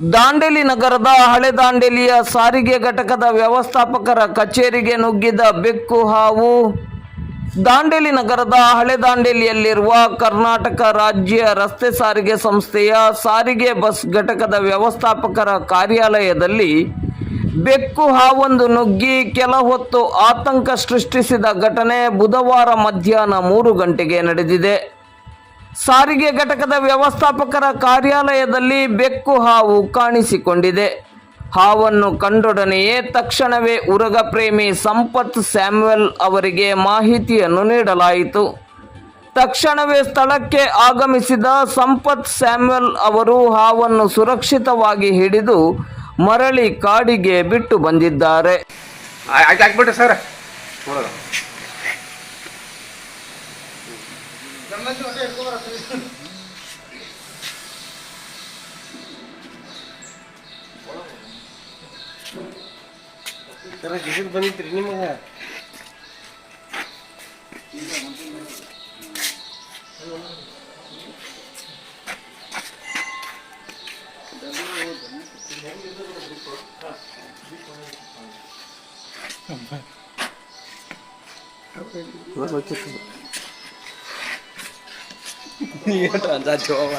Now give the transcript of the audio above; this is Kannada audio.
ದಾಂಡೇಲಿ ನಗರದ ಹಳೆ ದಾಂಡೇಲಿಯ ಸಾರಿಗೆ ಘಟಕದ ವ್ಯವಸ್ಥಾಪಕರ ಕಚೇರಿಗೆ ನುಗ್ಗಿದ ಬೆಕ್ಕು ಹಾವು. ದಾಂಡೇಲಿ ನಗರದ ಹಳೆ ದಾಂಡೇಲಿಯಲ್ಲಿರುವ ಕರ್ನಾಟಕ ರಾಜ್ಯ ರಸ್ತೆ ಸಾರಿಗೆ ಸಂಸ್ಥೆಯ ಸಾರಿಗೆ ಬಸ್ ಘಟಕದ ವ್ಯವಸ್ಥಾಪಕರ ಕಾರ್ಯಾಲಯದಲ್ಲಿ ಬೆಕ್ಕು ಹಾವೊಂದು ನುಗ್ಗಿ ಕೆಲ ಹೊತ್ತು ಆತಂಕ ಸೃಷ್ಟಿಸಿದ ಘಟನೆ ಬುಧವಾರ ಮಧ್ಯಾಹ್ನ ಮೂರು ಗಂಟೆಗೆ ನಡೆದಿದೆ. ಸಾರಿಗೆ ಘಟಕದ ವ್ಯವಸ್ಥಾಪಕರ ಕಾರ್ಯಾಲಯದಲ್ಲಿ ಬೆಕ್ಕು ಹಾವು ಕಾಣಿಸಿಕೊಂಡಿದೆ. ಹಾವನ್ನು ಕಂಡೊಡನೆಯೇ ತಕ್ಷಣವೇ ಉರಗ ಪ್ರೇಮಿ ಸಂಪತ್ ಸ್ಯಾಮ್ವೆಲ್ ಅವರಿಗೆ ಮಾಹಿತಿಯನ್ನು ನೀಡಲಾಯಿತು. ತಕ್ಷಣವೇ ಸ್ಥಳಕ್ಕೆ ಆಗಮಿಸಿದ ಸಂಪತ್ ಸ್ಯಾಮ್ವೆಲ್ ಅವರು ಹಾವನ್ನು ಸುರಕ್ಷಿತವಾಗಿ ಹಿಡಿದು ಮರಳಿ ಕಾಡಿಗೆ ಬಿಟ್ಟು ಬಂದಿದ್ದಾರೆ. ಸರ್. ಸರ ಗಿಡಕ್ಕೆ ಬಂದಿತ್ರಿ ನಿಮಗೆ Давай, давай, давай. 你也短暂绝望？